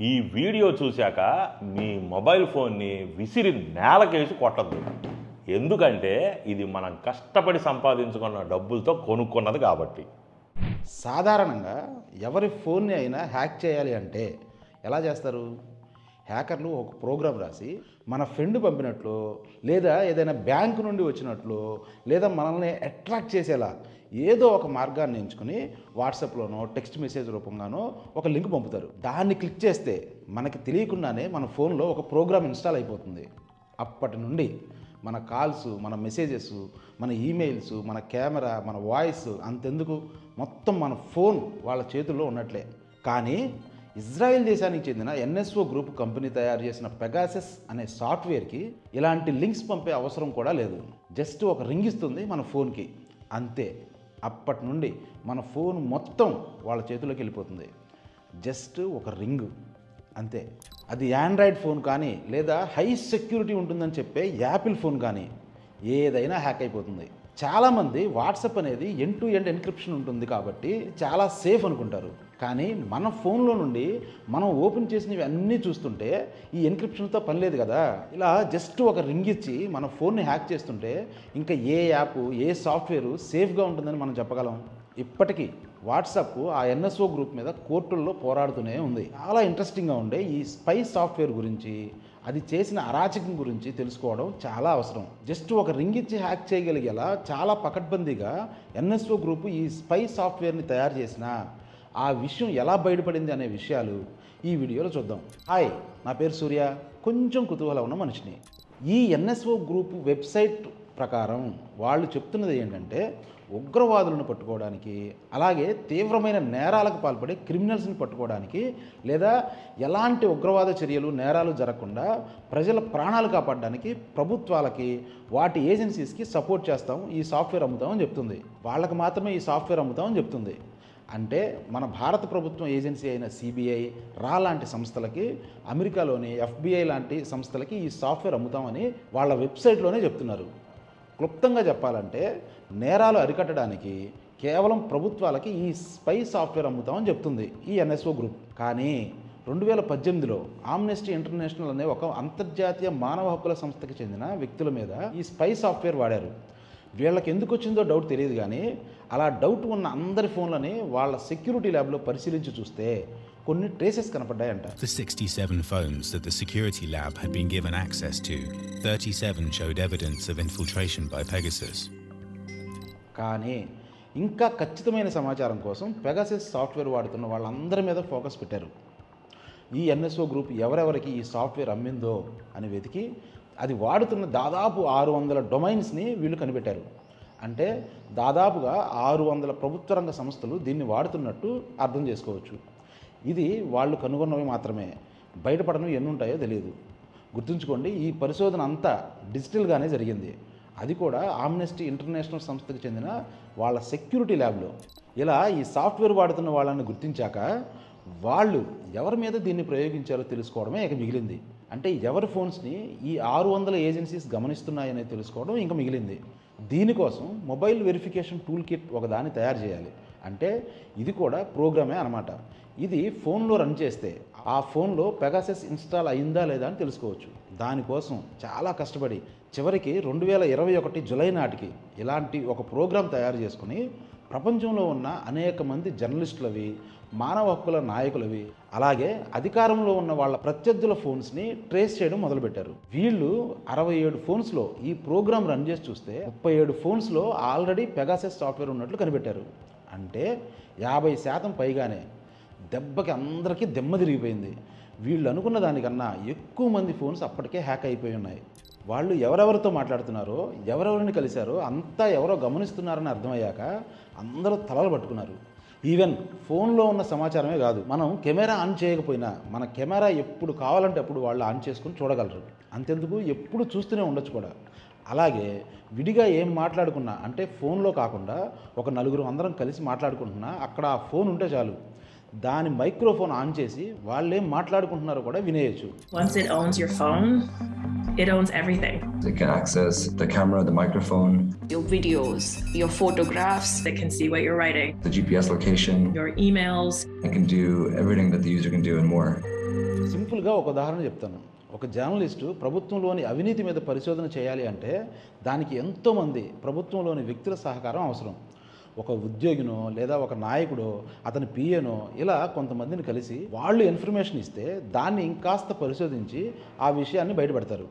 ఈ వీడియో చూశాక మీ మొబైల్ ఫోన్ని విసిరి నేలకేసి కొట్టద్దు. ఎందుకంటే ఇది మనం కష్టపడి సంపాదించుకున్న డబ్బులతో కొనుక్కున్నది కాబట్టి. సాధారణంగా ఎవరి ఫోన్ని అయినా హ్యాక్ చేయాలి అంటే ఎలా చేస్తారు? హ్యాకర్లు ఒక ప్రోగ్రామ్ రాసి మన ఫ్రెండ్ పంపినట్లు లేదా ఏదైనా బ్యాంకు నుండి వచ్చినట్లు లేదా మనల్ని అట్రాక్ట్ చేసేలా ఏదో ఒక మార్గాన్ని ఎంచుకుని వాట్సాప్లోనో టెక్స్ట్ మెసేజ్ రూపంగానో ఒక లింక్ పంపుతారు. దాన్ని క్లిక్ చేస్తే మనకి తెలియకుండానే మన ఫోన్లో ఒక ప్రోగ్రామ్ ఇన్స్టాల్ అయిపోతుంది. అప్పటి నుండి మన కాల్స్ మన మెసేజెస్ మన ఈమెయిల్స్ మన కెమెరా మన వాయిస్ అంతెందుకు? మొత్తం మన ఫోన్ వాళ్ళ చేతుల్లో ఉన్నట్లే. కానీ ఇజ్రాయెల్ దేశానికి చెందిన ఎన్ఎస్ఓ గ్రూప్ కంపెనీ తయారు చేసిన పెగాసెస్ అనే సాఫ్ట్వేర్కి ఇలాంటి లింక్స్ పంపే అవసరం కూడా లేదు. జస్ట్ ఒక రింగ్ ఇస్తుంది మన ఫోన్కి. అంతే. అప్పటి నుండి మన ఫోన్ మొత్తం వాళ్ళ చేతిలోకి వెళ్ళిపోతుంది. జస్ట్ ఒక రింగ్ అంతే. అది ఆండ్రాయిడ్ ఫోన్ కానీ లేదా హై సెక్యూరిటీ ఉంటుందని చెప్పే యాపిల్ ఫోన్ కానీ ఏదైనా హ్యాక్ అయిపోతుంది. చాలామంది వాట్సాప్ అనేది ఎన్ టు ఎండ్ ఎన్క్రిప్షన్ ఉంటుంది కాబట్టి చాలా సేఫ్ అనుకుంటారు. కానీ మన ఫోన్లో నుండి మనం ఓపెన్ చేసినవి అన్నీ చూస్తుంటే ఈ ఎన్క్రిప్షన్తో పని లేదు కదా. ఇలా జస్ట్ ఒక రింగ్ ఇచ్చి మన ఫోన్ని హ్యాక్ చేస్తుంటే ఇంకా ఏ యాప్ ఏ సాఫ్ట్వేర్ సేఫ్గా ఉంటుందని మనం చెప్పగలం. ఇప్పటికీ వాట్సాప్ ఆ ఎన్ఎస్ఓ గ్రూప్ మీద కోర్టుల్లో పోరాడుతూనే ఉంది. చాలా ఇంట్రెస్టింగ్గా ఉండే ఈ స్పై సాఫ్ట్వేర్ గురించి అది చేసిన అరాచకం గురించి తెలుసుకోవడం చాలా అవసరం. జస్ట్ ఒక రింగ్ ఇచ్చి హ్యాక్ చేయగలిగేలా చాలా పకడ్బందీగా ఎన్ఎస్ఓ గ్రూపు ఈ స్పై సాఫ్ట్వేర్ని తయారు చేసిన ఆ విషయం ఎలా బయటపడింది అనే విషయాలు ఈ వీడియోలో చూద్దాం. హాయ్ నా పేరు సూర్య. కొంచెం కుతూహలం ఉన్న మనిషిని. ఈ ఎన్ఎస్ఓ గ్రూప్ వెబ్సైట్ ప్రకారం వాళ్ళు చెప్తున్నది ఏంటంటే ఉగ్రవాదులను పట్టుకోవడానికి అలాగే తీవ్రమైన నేరాలకు పాల్పడే క్రిమినల్స్ని పట్టుకోవడానికి లేదా ఎలాంటి ఉగ్రవాద చర్యలు నేరాలు జరగకుండా ప్రజల ప్రాణాలు కాపాడడానికి ప్రభుత్వాలకి వాటి ఏజెన్సీస్కి సపోర్ట్ చేస్తాం ఈ సాఫ్ట్వేర్ అమ్ముతామని చెప్తుంది. వాళ్ళకి మాత్రమే ఈ సాఫ్ట్వేర్ అమ్ముతామని చెప్తుంది. అంటే మన భారత ప్రభుత్వం ఏజెన్సీ అయిన సిబిఐ రా లాంటి సంస్థలకి అమెరికాలోని ఎఫ్బిఐ లాంటి సంస్థలకి ఈ సాఫ్ట్వేర్ అమ్ముతామని వాళ్ళ వెబ్సైట్లోనే చెప్తున్నారు. క్లుప్తంగా చెప్పాలంటే నేరాలు అరికట్టడానికి కేవలం ప్రభుత్వాలకి ఈ స్పై సాఫ్ట్వేర్ అమ్ముతామని చెప్తుంది ఈ ఎన్ఎస్ఓ గ్రూప్. కానీ రెండు వేల పద్దెనిమిదిలో ఆమ్నెస్టీ ఇంటర్నేషనల్ అనే ఒక అంతర్జాతీయ మానవ హక్కుల సంస్థకి చెందిన వ్యక్తుల మీద ఈ స్పై సాఫ్ట్వేర్ వాడారు. వీళ్ళకి ఎందుకు వచ్చిందో డౌట్ తెలియదు కానీ అలా డౌట్ ఉన్న అందరి ఫోన్లని వాళ్ళ సెక్యూరిటీ ల్యాబ్లో పరిశీలించి చూస్తే కొన్ని ట్రేసెస్ కనపడ్డాయంట. The 67 phones that the security lab had been given access to, 37 showed evidence of infiltration by Pegasus. కానీ ఇంకా ఖచ్చితమైన సమాచారం కోసం పెగాసిస్ సాఫ్ట్వేర్ వాడుతున్న వాళ్ళందరి మీద ఫోకస్ పెట్టారు. ఈ ఎన్ఎస్ఓ గ్రూప్ ఎవరెవరికి ఈ సాఫ్ట్వేర్ అమ్మిందో అని వెతికి అది వాడుతున్న దాదాపు ఆరు వందల డొమైన్స్ని వీళ్ళు కనిపెట్టారు. అంటే దాదాపుగా ఆరు వందల ప్రభుత్వ రంగ సంస్థలు దీన్ని వాడుతున్నట్టు అర్థం చేసుకోవచ్చు. ఇది వాళ్ళు కనుగొన్నవి మాత్రమే. బయటపడనవి ఎన్ని ఉంటాయో తెలియదు గుర్తుంచుకోండి ఈ పరిశోధన అంతా డిజిటల్గానే జరిగింది. అది కూడా ఆమ్నెస్టీ ఇంటర్నేషనల్ సంస్థకు చెందిన వాళ్ళ సెక్యూరిటీ ల్యాబ్లో. ఇలా ఈ సాఫ్ట్వేర్ వాడుతున్న వాళ్ళని గుర్తించాక వాళ్ళు ఎవరి మీద దీన్ని ప్రయోగించారో తెలుసుకోవడమే ఇక మిగిలింది. అంటే ఎవరి ఫోన్స్ని ఈ ఆరు వందల ఏజెన్సీస్ గమనిస్తున్నాయని తెలుసుకోవడం ఇంకా మిగిలింది. దీనికోసం మొబైల్ వెరిఫికేషన్ టూల్ కిట్ ఒకదాన్ని తయారు చేయాలి. అంటే ఇది కూడా ప్రోగ్రామే అనమాట ఇది ఫోన్లో రన్ చేస్తే ఆ ఫోన్లో పెగాసెస్ ఇన్స్టాల్ అయిందా లేదా అని తెలుసుకోవచ్చు. దానికోసం చాలా కష్టపడి చివరికి రెండు వేల ఇరవై ఒకటి జులై నాటికి ఇలాంటి ఒక ప్రోగ్రాం తయారు చేసుకుని ప్రపంచంలో ఉన్న అనేక మంది జర్నలిస్టులవి మానవ హక్కుల నాయకులవి అలాగే అధికారంలో ఉన్న వాళ్ళ ప్రత్యర్థుల ఫోన్స్ని ట్రేస్ చేయడం మొదలుపెట్టారు. వీళ్ళు అరవై ఏడు ఫోన్స్లో ఈ ప్రోగ్రామ్ రన్ చేసి చూస్తే ముప్పై ఏడు ఫోన్స్లో ఆల్రెడీ పెగాసెస్ సాఫ్ట్వేర్ ఉన్నట్లు కనిపెట్టారు. అంటే యాభై శాతం పైగానే దెబ్బకి అందరికీ దెమ్మ తిరిగిపోయింది. వీళ్ళు అనుకున్న దానికన్నా ఎక్కువ మంది ఫోన్స్ అప్పటికే హ్యాక్ అయిపోయి ఉన్నాయి. వాళ్ళు ఎవరెవరితో మాట్లాడుతున్నారో ఎవరెవరిని కలిశారో అంతా ఎవరో గమనిస్తున్నారని అర్థమయ్యాక అందరూ తలలు పట్టుకున్నారు. ఈవెన్ ఫోన్లో ఉన్న సమాచారమే కాదు మనం కెమెరా ఆన్ చేయకపోయినా మన కెమెరా ఎప్పుడు కావాలంటే అప్పుడు వాళ్ళు ఆన్ చేసుకుని చూడగలరు. అంతెందుకు? ఎప్పుడు చూస్తూనే ఉండొచ్చు కూడా. అలాగే విడిగా ఏం మాట్లాడుకున్నా అంటే ఫోన్లో కాకుండా ఒక నలుగురు అందరం కలిసి మాట్లాడుకుంటున్నా అక్కడ ఆ ఫోన్ ఉంటే చాలు. దాని మైక్రోఫోన్ ఆన్ చేసి వాళ్ళు ఏం మాట్లాడుకుంటున్నారో కూడా వినేయచ్చు Once it owns your phone, it owns everything. It can access the camera, the microphone, your videos, your photographs. It can see what you're writing, the GPS location. your emails. It can do everything that the user can do and more. సింపుల్గా ఒక ఉదాహరణ చెప్తాను ఒక journalist ప్రభుత్వంలోని అవినీతి మీద పరిశోధన చేయాలి అంటే దానికి ఎంతోమంది ప్రభుత్వంలోని వ్యక్తుల సహకారం అవసరం ఒక ఉద్యోగినో లేదా ఒక నాయకుడో అతని పిఏనో ఇలా కొంతమందిని కలిసి వాళ్ళు ఇన్ఫర్మేషన్ ఇస్తే దాన్ని ఇంకాస్త పరిశోధించి ఆ విషయాన్ని బయటపెడతారు.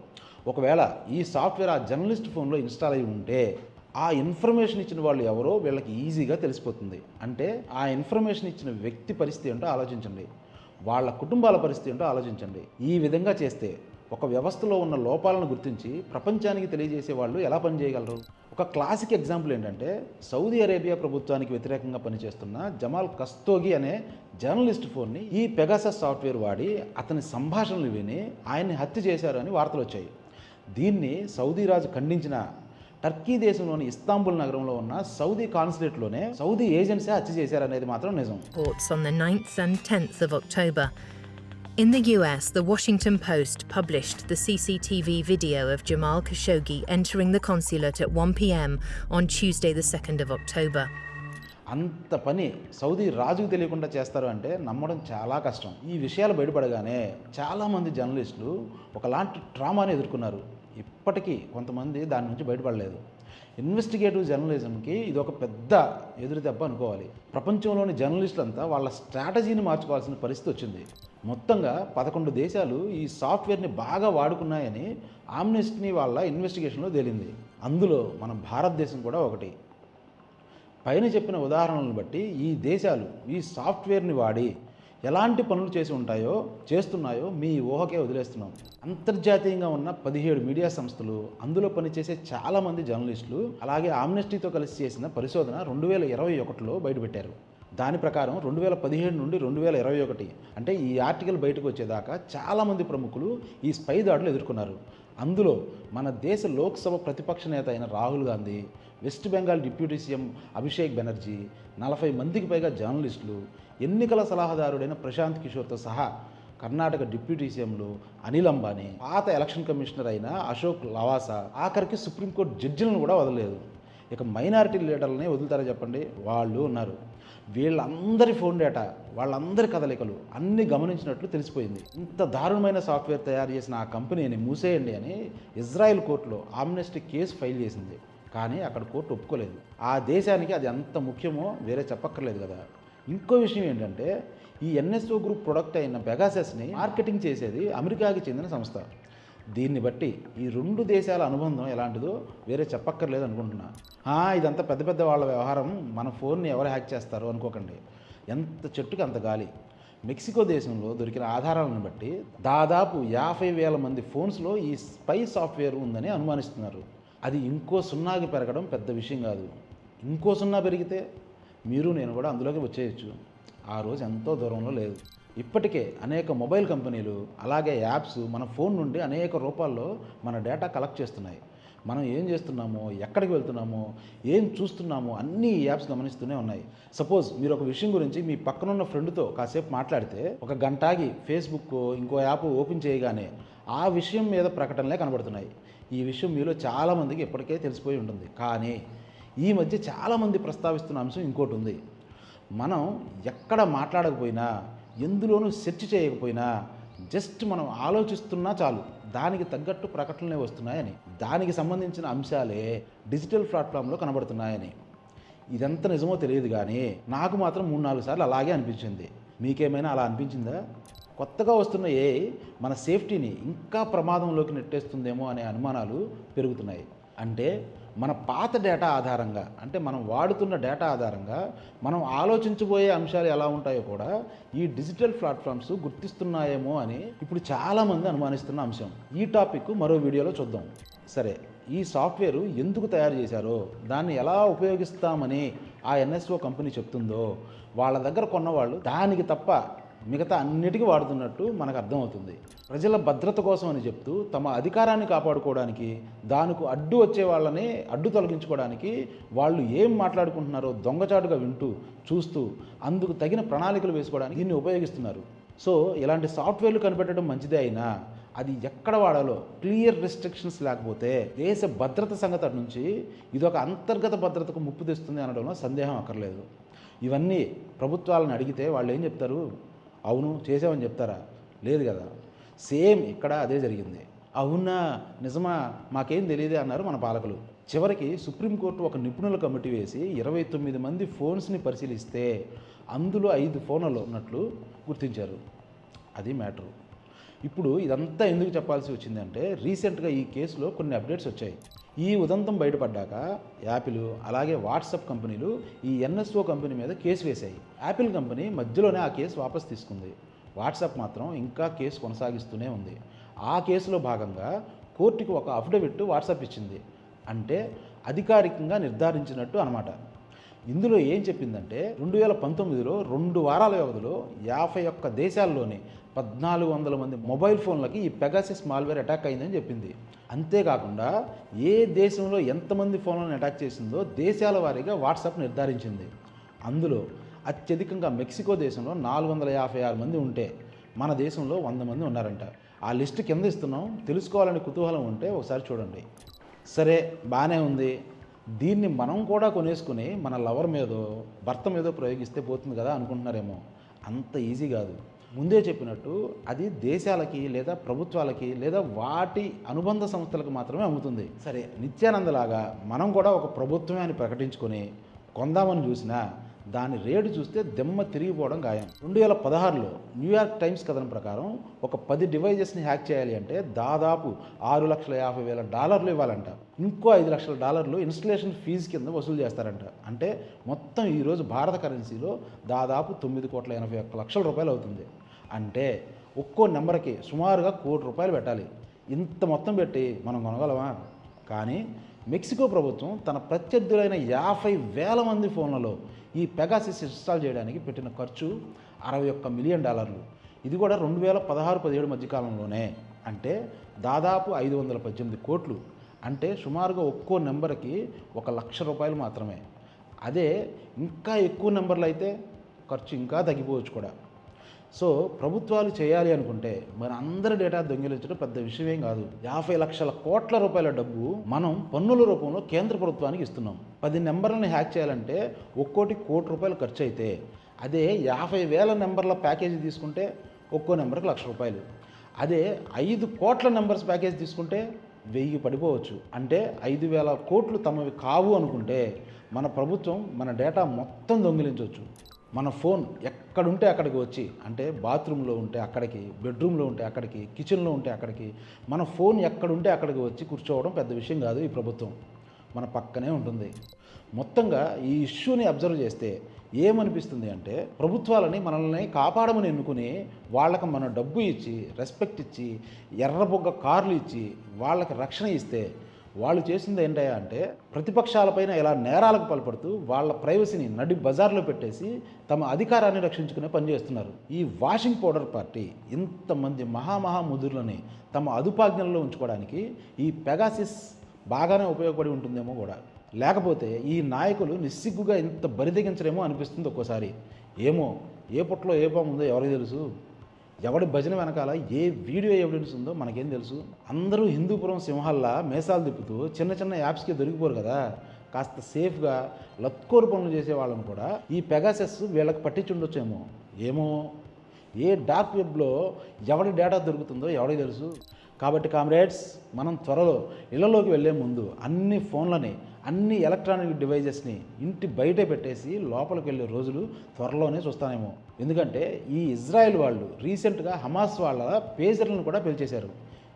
ఒకవేళ ఈ సాఫ్ట్వేర్ ఆ జర్నలిస్ట్ ఫోన్లో ఇన్స్టాల్ అయి ఉంటే ఆ ఇన్ఫర్మేషన్ ఇచ్చిన వాళ్ళు ఎవరో వీళ్ళకి ఈజీగా తెలిసిపోతుంది. అంటే ఆ ఇన్ఫర్మేషన్ ఇచ్చిన వ్యక్తి పరిస్థితి ఏంటో ఆలోచించండి. వాళ్ళ కుటుంబాల పరిస్థితి ఏంటో ఆలోచించండి. ఈ విధంగా చేస్తే ఒక వ్యవస్థలో ఉన్న లోపాలను గుర్తించి ప్రపంచానికి తెలియజేసే వాళ్ళు ఎలా పనిచేయగలరు? ఒక క్లాసిక్ ఎగ్జాంపుల్ ఏంటంటే సౌదీ అరేబియా ప్రభుత్వానికి వ్యతిరేకంగా పనిచేస్తున్న జమాల్ కస్తోగి అనే జర్నలిస్ట్ ఫోన్ని ఈ పెగాసస్ సాఫ్ట్వేర్ వాడి అతని సంభాషణలు విని ఆయన్ని హత్య చేశారని వార్తలు వచ్చాయి. దీన్ని సౌదీ రాజు ఖండించిన టర్కీ దేశంలోని ఇస్తాంబుల్ నగరంలో ఉన్న సౌదీ కాన్సులేట్లోనే సౌదీ ఏజెన్సీ హత్య చేశారనేది మాత్రం నిజం. In the US, the Washington Post published the CCTV video of Jamal Khashoggi entering the consulate at 1 pm on Tuesday, the 2nd of October. అంత పని సౌదీ రాజుకు తెలియకుండా చేస్తారు అంటే నమ్మడం చాలా కష్టం. ఈ విషయాలు బయటపడగానే చాలామంది జర్నలిస్టులు ఒకలాంటి ట్రామాని ఎదుర్కొన్నారు. ఇప్పటికీ కొంతమంది దాని నుంచి బయటపడలేదు. ఇన్వెస్టిగేటివ్ జర్నలిజంకి ఇది ఒక పెద్ద ఎదురు దెబ్బ అనుకోవాలి. ప్రపంచంలోని జర్నలిస్టులంతా వాళ్ళ స్ట్రాటజీని మార్చుకోవాల్సిన పరిస్థితి వచ్చింది. మొత్తంగా పదకొండు దేశాలు ఈ సాఫ్ట్వేర్ని బాగా వాడుకున్నాయని ఆమ్నెస్ట్ని వాళ్ళ ఇన్వెస్టిగేషన్లో తేలింది. అందులో మన భారతదేశం కూడా ఒకటి. పైన చెప్పిన ఉదాహరణలను బట్టి ఈ దేశాలు ఈ సాఫ్ట్వేర్ని వాడి ఎలాంటి పనులు చేసి ఉంటాయో చేస్తున్నాయో మీ ఊహకే వదిలేస్తున్నాం. అంతర్జాతీయంగా ఉన్న పదిహేడు మీడియా సంస్థలు అందులో పనిచేసే చాలామంది జర్నలిస్టులు అలాగే ఆమ్నెస్టీతో కలిసి చేసిన పరిశోధన రెండు వేల ఇరవై ఒకటిలో బయటపెట్టారు. దాని ప్రకారం రెండు వేల పదిహేడు నుండి రెండు వేల ఇరవై ఒకటి అంటే ఈ ఆర్టికల్ బయటకు వచ్చేదాకా చాలామంది ప్రముఖులు ఈ స్పై దాడులు ఎదుర్కొన్నారు. అందులో మన దేశ లోక్సభ ప్రతిపక్ష నేత అయిన Rahul Gandhi West Bengal deputy CM Abhishek Banerjee నలభై మందికి పైగా జర్నలిస్టులు ఎన్నికల సలహాదారుడైన ప్రశాంత్ కిషోర్తో సహా కర్ణాటక డిప్యూటీ సీఎంలు అనిల్ అంబానీ పాత ఎలక్షన్ కమిషనర్ అయిన అశోక్ లవాసా ఆఖరికి సుప్రీంకోర్టు జడ్జిలను కూడా వదలలేదు. ఇక మైనారిటీ లీడర్లనే వదులుతారా చెప్పండి వాళ్ళు ఉన్నారు. వీళ్ళందరి ఫోన్ డేటా వాళ్ళందరి కదలికలు అన్ని గమనించినట్లు తెలిసిపోయింది. ఇంత దారుణమైన సాఫ్ట్వేర్ తయారు చేసిన ఆ కంపెనీని మూసేయండి అని ఇజ్రాయెల్ కోర్టులో ఆమ్నెస్టీ కేసు ఫైల్ చేసింది. కానీ అక్కడ కోర్టు ఒప్పుకోలేదు. ఆ దేశానికి అది ఎంత ముఖ్యమో వేరే చెప్పక్కర్లేదు కదా. ఇంకో విషయం ఏంటంటే ఈ ఎన్ఎస్ఓ గ్రూప్ ప్రొడక్ట్ అయిన పెగాసెస్ని మార్కెటింగ్ చేసేది అమెరికాకి చెందిన సంస్థ. దీన్ని బట్టి ఈ రెండు దేశాల అనుబంధం ఎలాంటిదో వేరే చెప్పక్కర్లేదు అనుకుంటున్నా. ఇదంతా పెద్ద పెద్ద వాళ్ళ వ్యవహారం. మన ఫోన్ని ఎవరు హ్యాక్ చేస్తారో అనుకోకండి. ఎంత చెట్టుకి అంత గాలి. మెక్సికో దేశంలో దొరికిన ఆధారాలను బట్టి దాదాపు యాభై వేల మంది ఫోన్స్లో ఈ స్పై సాఫ్ట్వేర్ ఉందని అనుమానిస్తున్నారు. అది ఇంకో సున్నాకి పెరగడం పెద్ద విషయం కాదు. ఇంకో సున్నా పెరిగితే మీరు నేను కూడా అందులోకి వచ్చేయచ్చు. ఆ రోజు ఎంతో దూరంలో లేదు. ఇప్పటికే అనేక మొబైల్ కంపెనీలు అలాగే యాప్స్ మన ఫోన్ నుండి అనేక రూపాల్లో మన డేటా కలెక్ట్ చేస్తున్నాయి. మనం ఏం చేస్తున్నామో ఎక్కడికి వెళ్తున్నామో ఏం చూస్తున్నామో అన్ని యాప్స్ గమనిస్తూనే ఉన్నాయి. సపోజ్ మీరు ఒక విషయం గురించి మీ పక్కనున్న ఫ్రెండ్తో కాసేపు మాట్లాడితే ఒక గంటాగి ఫేస్బుక్ ఇంకో యాప్ ఓపెన్ చేయగానే ఆ విషయం మీద ప్రకటనలే కనబడుతున్నాయి. ఈ విషయం మీలో చాలామందికి ఇప్పటికే తెలిసిపోయి ఉంటుంది. కానీ ఈ మధ్య చాలామంది ప్రస్తావిస్తున్న అంశం ఇంకోటి ఉంది. మనం ఎక్కడ మాట్లాడకపోయినా ఎందులోనూ సెర్చ్ చేయకపోయినా జస్ట్ మనం ఆలోచిస్తున్నా చాలు దానికి తగ్గట్టు ప్రకటనలే వస్తున్నాయని దానికి సంబంధించిన అంశాలే డిజిటల్ ప్లాట్ఫామ్లో కనబడుతున్నాయని. ఇదంతా నిజమో తెలియదు కానీ నాకు మాత్రం మూడు నాలుగు సార్లు అలాగే అనిపించింది. మీకేమైనా అలా అనిపించిందా? కొత్తగా వస్తున్న ఏ మన సేఫ్టీని ఇంకా ప్రమాదంలోకి నెట్టేస్తుందేమో అనే అనుమానాలు పెరుగుతున్నాయి. అంటే మన పాత డేటా ఆధారంగా అంటే మనం వాడుతున్న డేటా ఆధారంగా మనం ఆలోచించబోయే అంశాలు ఎలా ఉంటాయో కూడా ఈ డిజిటల్ ప్లాట్ఫామ్స్ గుర్తిస్తున్నాయేమో అని ఇప్పుడు చాలామంది అనుమానిస్తున్న అంశం. ఈ టాపిక్ మరో వీడియోలో చూద్దాం. సరే ఈ సాఫ్ట్వేర్ ఎందుకు తయారు చేశారో దాన్ని ఎలా ఉపయోగిస్తామని ఆ ఎన్ఎస్ఓ కంపెనీ చెప్తుందో వాళ్ళ దగ్గర కొన్నవాళ్ళు దానికి తప్ప మిగతా అన్నిటికీ వాడుతున్నట్టు మనకు అర్థమవుతుంది. ప్రజల భద్రత కోసం అని చెప్తూ తమ అధికారాన్ని కాపాడుకోవడానికి దానికి అడ్డు వచ్చే వాళ్ళని అడ్డు తొలగించుకోవడానికి వాళ్ళు ఏం మాట్లాడుకుంటున్నారో దొంగచాటుగా వింటూ చూస్తూ అందుకు తగిన ప్రణాళికలు వేసుకోవడానికి దీన్ని ఉపయోగిస్తున్నారు. సో ఇలాంటి సాఫ్ట్వేర్లు కనిపెట్టడం మంచిదే అయినా అది ఎక్కడ వాడాలో క్లియర్ రిస్ట్రిక్షన్స్ లేకపోతే దేశ భద్రత సంగతి నుంచి ఇది ఒక అంతర్గత భద్రతకు ముప్పు తెస్తుంది అనడంలో సందేహం అక్కర్లేదు. ఇవన్నీ ప్రభుత్వాలను అడిగితే వాళ్ళు ఏం చెప్తారు? అవును చేసామని చెప్తారా? లేదు కదా. సేమ్ ఇక్కడ అదే జరిగింది. అవునా? నిజమా? మాకేం తెలియదే అన్నారు మన పాలకులు. చివరికి సుప్రీంకోర్టు ఒక నిపుణుల కమిటీ వేసి ఇరవై తొమ్మిది మంది ఫోన్స్ని పరిశీలిస్తే అందులో ఐదు ఫోన్లు ఉన్నట్లు గుర్తించారు. అది మ్యాటరు. ఇప్పుడు ఇదంతా ఎందుకు చెప్పాల్సి వచ్చిందంటే రీసెంట్గా ఈ కేసులో కొన్ని అప్డేట్స్ వచ్చాయి. ఈ ఉదంతం బయటపడ్డాక యాపిల్ అలాగే వాట్సాప్ కంపెనీలు ఈ ఎన్ఎస్ఓ కంపెనీ మీద కేసు వేశాయి. యాపిల్ కంపెనీ మధ్యలోనే ఆ కేసు వాపస్ తీసుకుంది. వాట్సాప్ మాత్రం ఇంకా కేసు కొనసాగిస్తూనే ఉంది. ఆ కేసులో భాగంగా కోర్టుకు ఒక అఫిడవిట్ వాట్సాప్ ఇచ్చింది. అంటే అధికారికంగా నిర్ధారించినట్టు అనమాట. ఇందులో ఏం చెప్పిందంటే రెండు వేల పంతొమ్మిదిలో రెండు వారాల వ్యవధిలో యాభై ఒక్క దేశాల్లోని పద్నాలుగు వందల మంది మొబైల్ ఫోన్లకి ఈ పెగాసిస్ మాల్వేర్ అటాక్ అయిందని చెప్పింది. అంతేకాకుండా ఏ దేశంలో ఎంతమంది ఫోన్లను అటాక్ చేసిందో దేశాల వారీగా వాట్సాప్ నిర్ధారించింది. అందులో అత్యధికంగా మెక్సికో దేశంలో నాలుగు వందల యాభై ఆరు మంది ఉంటే మన దేశంలో వంద మంది ఉన్నారంట. ఆ లిస్ట్ కింద ఇస్తున్నాం. తెలుసుకోవాలని కుతూహలం ఉంటే ఒకసారి చూడండి. సరే బాగానే ఉంది. దీన్ని మనం కూడా కొనేసుకుని మన లవర్ మీదో భర్త మీదో ప్రయోగిస్తే పోతుంది కదా అనుకుంటున్నారేమో. అంత ఈజీ కాదు. ముందే చెప్పినట్టు అది దేశాలకి లేదా ప్రభుత్వాలకి లేదా వాటి అనుబంధ సంస్థలకు మాత్రమే అమ్ముతుంది. సరే నిత్యానందలాగా మనం కూడా ఒక ప్రభుత్వమే అని ప్రకటించుకొని కొందామని చూసినా దాని రేటు చూస్తే దెమ్మ తిరిగిపోవడం ఖాయం రెండు వేల పదహారులో న్యూయార్క్ టైమ్స్ కథనం ప్రకారం ఒక పది డివైజెస్ని హ్యాక్ చేయాలి అంటే దాదాపు ఆరు లక్షల యాభై వేల డాలర్లు ఇవ్వాలంట. ఇంకో ఐదు లక్షల డాలర్లు ఇన్స్టలేషన్ ఫీజు కింద వసూలు చేస్తారంట. అంటే మొత్తం ఈరోజు భారత కరెన్సీలో దాదాపు తొమ్మిది కోట్ల ఎనభై ఒక్క లక్షల రూపాయలు అవుతుంది. అంటే ఒక్కో నెంబర్కి సుమారుగా కోటి రూపాయలు పెట్టాలి. ఇంత మొత్తం పెట్టి మనం కొనగలమా? కానీ మెక్సికో ప్రభుత్వం తన ప్రత్యర్థులైన యాభై వేల మంది ఫోన్లలో ఈ పెగాసిస్ ఇన్స్టాల్ చేయడానికి పెట్టిన ఖర్చు అరవై ఒక్క మిలియన్ డాలర్లు. ఇది కూడా రెండు వేల పదహారు పదిహేడు మధ్యకాలంలోనే అంటే దాదాపు ఐదు వందల పద్దెనిమిది కోట్లు. అంటే సుమారుగా ఒక్కో నెంబర్కి ఒక లక్ష రూపాయలు మాత్రమే. అదే ఇంకా ఎక్కువ నెంబర్లు అయితే ఖర్చు ఇంకా తగ్గిపోవచ్చు కూడా. సో ప్రభుత్వాలు చేయాలి అనుకుంటే మన అందరి డేటా దొంగిలించడం పెద్ద విషయమేం కాదు. యాభై లక్షల కోట్ల రూపాయల డబ్బు మనం పన్నుల రూపంలో కేంద్ర ప్రభుత్వానికి ఇస్తున్నాం. పది నెంబర్లను హ్యాక్ చేయాలంటే ఒక్కోటి కోటి రూపాయలు ఖర్చు అయితే అదే యాభై వేల నెంబర్ల ప్యాకేజీ తీసుకుంటే ఒక్కో నెంబర్కి లక్ష రూపాయలు. అదే ఐదు కోట్ల నెంబర్స్ ప్యాకేజ్ తీసుకుంటే వెయ్యి పడిపోవచ్చు. అంటే ఐదు వేల కోట్లు తమవి కావు అనుకుంటే మన ప్రభుత్వం మన డేటా మొత్తం దొంగిలించవచ్చు. మన ఫోన్ ఎక్కడుంటే అక్కడికి వచ్చి అంటే బాత్రూంలో ఉంటే అక్కడికి బెడ్రూమ్లో ఉంటే అక్కడికి కిచెన్లో ఉంటే అక్కడికి మన ఫోన్ ఎక్కడుంటే అక్కడికి వచ్చి కూర్చోవడం పెద్ద విషయం కాదు ఈ ప్రభుత్వం. మన పక్కనే ఉంటుంది. మొత్తంగా ఈ ఇష్యూని అబ్జర్వ్ చేస్తే ఏమనిపిస్తుంది అంటే ప్రభుత్వాలని మనల్ని కాపాడమని ఎన్నుకుని వాళ్ళకి మన డబ్బు ఇచ్చి రెస్పెక్ట్ ఇచ్చి ఎర్రబొగ్గ కార్లు ఇచ్చి వాళ్ళకి రక్షణ ఇస్తే వాళ్ళు చేసింది ఏంటయ్యా అంటే ప్రతిపక్షాలపైన ఇలా నేరాలకు పాల్పడుతూ వాళ్ళ ప్రైవసీని నడి బజార్లో పెట్టేసి తమ అధికారాన్ని రక్షించుకునే పని చేస్తున్నారు. ఈ వాషింగ్ పౌడర్ పార్టీ ఇంతమంది మహామహా ముదురులని తమ అదుపాజ్ఞల్లో ఉంచుకోవడానికి ఈ పెగాసిస్ బాగానే ఉపయోగపడి ఉంటుందేమో కూడా. లేకపోతే ఈ నాయకులు నిస్సిగ్గుగా ఇంత బరిదగించరేమో అనిపిస్తుంది ఒక్కోసారి. ఏమో ఏ పుట్టలో ఏ పాము ఉందో ఎవరికి తెలుసు? ఎవడి భజన వెనకాల ఏ వీడియో ఎవిడెన్స్ ఉందో మనకేం తెలుసు? అందరూ హిందూపురం సింహాల్లా మేసాలు తిప్పుతూ చిన్న చిన్న యాప్స్కి దొరికిపోరు కదా. కాస్త సేఫ్గా లత్కోరు పనులు చేసే వాళ్ళని కూడా ఈ పెగాసెస్ వీళ్ళకి పట్టించుండొచ్చేమో. ఏమో? ఏ డార్క్ వెబ్లో ఎవడి డేటా దొరుకుతుందో ఎవడికి తెలుసు? కాబట్టి కామ్రేడ్స్ మనం త్వరలో ఇళ్ళలోకి వెళ్ళే ముందు అన్ని ఫోన్లని అన్ని ఎలక్ట్రానిక్ డివైజెస్ని ఇంటి బయటే పెట్టేసి లోపలికి వెళ్ళే రోజులు త్వరలోనే చూస్తానేమో. ఎందుకంటే ఈ ఇజ్రాయెల్ వాళ్ళు రీసెంట్గా హమాస్ వాళ్ళ పేజర్లను కూడా పేల్చేశారు.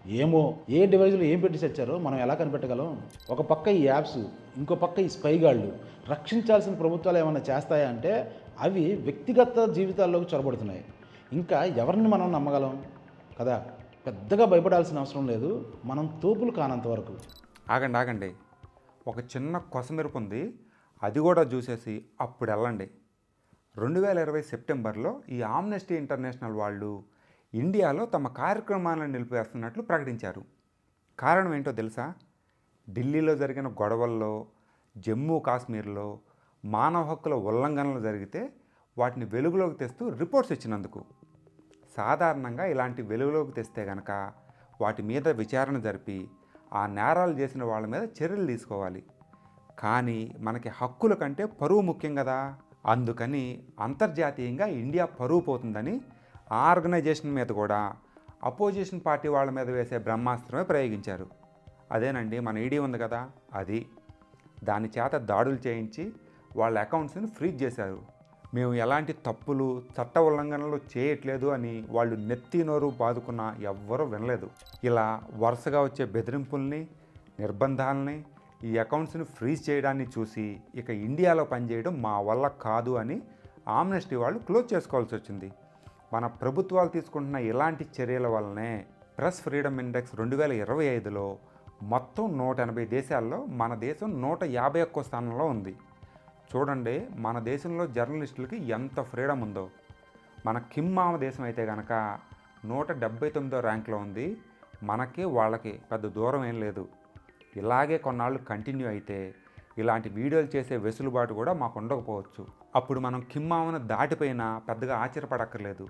ఏమో ఏ డివైజ్లో ఏం పెట్టి తెచ్చారో మనం ఎలా కనిపెట్టగలం? ఒక పక్క ఈ యాప్స్ ఇంకో పక్క ఈ స్పైగాళ్ళు రక్షించాల్సిన ప్రభుత్వాలు ఏమైనా చేస్తాయా అంటే అవి వ్యక్తిగత జీవితాల్లోకి చొరబడుతున్నాయి. ఇంకా ఎవరిని మనం నమ్మగలం? కదా పెద్దగా భయపడాల్సిన అవసరం లేదు. మనం తోపులు కానంత వరకు. ఆగండి ఆగండి. ఒక చిన్న కొసమెరుపు ఉంది. అది కూడా చూసేసి అప్పుడు వెళ్ళండి. రెండు వేల ఇరవై సెప్టెంబర్లో ఈ ఆమ్నెస్టీ ఇంటర్నేషనల్ వాళ్ళు ఇండియాలో తమ కార్యక్రమాలను నిలిపివేస్తున్నట్లు ప్రకటించారు. కారణం ఏంటో తెలుసా? ఢిల్లీలో జరిగిన గొడవల్లో జమ్మూ కాశ్మీర్లో మానవ హక్కుల ఉల్లంఘనలు జరిగితే వాటిని వెలుగులోకి తెస్తూ రిపోర్ట్స్ ఇచ్చినందుకు. సాధారణంగా ఇలాంటి వెలుగులోకి తెస్తే గనక వాటి మీద విచారణ జరిపి ఆ నేరాలు చేసిన వాళ్ళ మీద చర్యలు తీసుకోవాలి. కానీ మనకి హక్కుల కంటే పరువు ముఖ్యం కదా. అందుకని అంతర్జాతీయంగా ఇండియా పరువు పోతుందని ఆ ఆర్గనైజేషన్ మీద కూడా అపోజిషన్ పార్టీ వాళ్ళ మీద వేసే బ్రహ్మాస్త్రమే ప్రయోగించారు. అదేనండి మన ఈడీ ఉంది కదా అది. దాని చేత దాడులు చేయించి వాళ్ళ అకౌంట్స్ని ఫ్రీజ్ చేశారు. మేము ఎలాంటి తప్పులు చట్ట ఉల్లంఘనలు చేయట్లేదు అని వాళ్ళు నెత్తి నోరు బాదుకున్నా ఎవ్వరూ వినలేదు. ఇలా వరుసగా వచ్చే బెదిరింపుల్ని నిర్బంధాలని ఈ అకౌంట్స్ని ఫ్రీజ్ చేయడాన్ని చూసి ఇక ఇండియాలో పనిచేయడం మా వల్ల కాదు అని ఆమ్నెస్టీ వాళ్ళు క్లోజ్ చేసుకోవాల్సి వచ్చింది. మన ప్రభుత్వాలు తీసుకుంటున్న ఇలాంటి చర్యల వల్లనే ప్రెస్ ఫ్రీడమ్ ఇండెక్స్ రెండు వేల ఇరవై ఐదులో మొత్తం నూట ఎనభై దేశాల్లో మన దేశం నూట యాభై ఒక్క స్థానంలో ఉంది. చూడండి మన దేశంలో జర్నలిస్టులకి ఎంత ఫ్రీడమ్ ఉందో. మన కిమ్ మామ దేశం అయితే కనుక నూట డెబ్బై తొమ్మిదో ర్యాంక్లో ఉంది. మనకి వాళ్ళకి పెద్ద దూరం ఏం లేదు. ఇలాగే కొన్నాళ్ళు కంటిన్యూ అయితే ఇలాంటి వీడియోలు చేసే వెసులుబాటు కూడా మాకు ఉండకపోవచ్చు. అప్పుడు మనం కిమ్మామను దాటిపోయినా పెద్దగా ఆశ్చర్యపడక్కర్లేదు.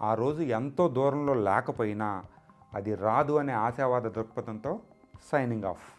ఆ రోజు ఎంతో దూరంలో లేకపోయినా అది రాదు అనే ఆశావాద దృక్పథంతో సైనింగ్ ఆఫ్.